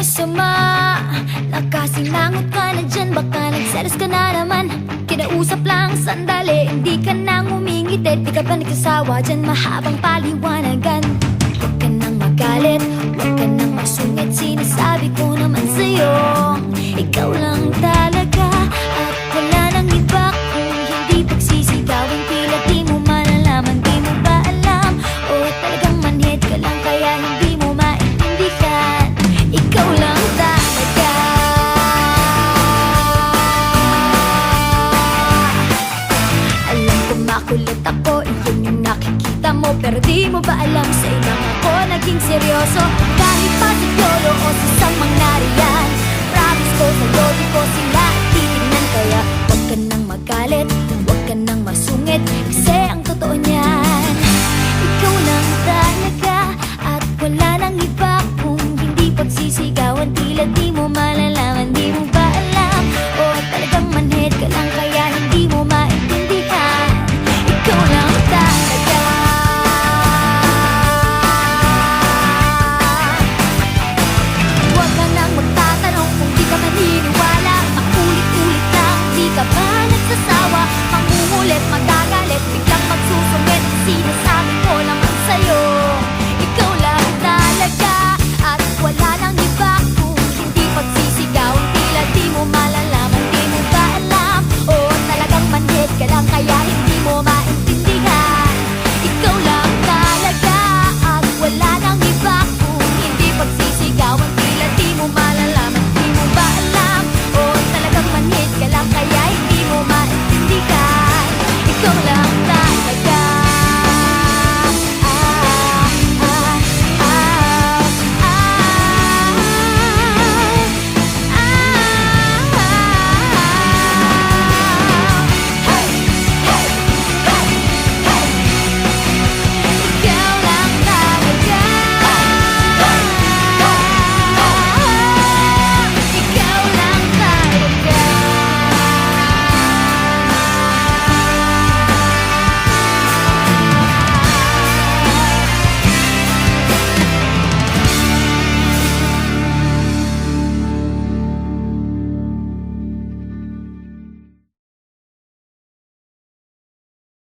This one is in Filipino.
masama. Nakasinangot ka na dyan, baka nagselos ka na naman. Kinausap lang sandali, hindi ka nang umingiti Di ka ba nagsasawa dyan, mahabang paliwanag. Pero di mo ba alam sa inang ako naging seryoso? Kahit pa siguro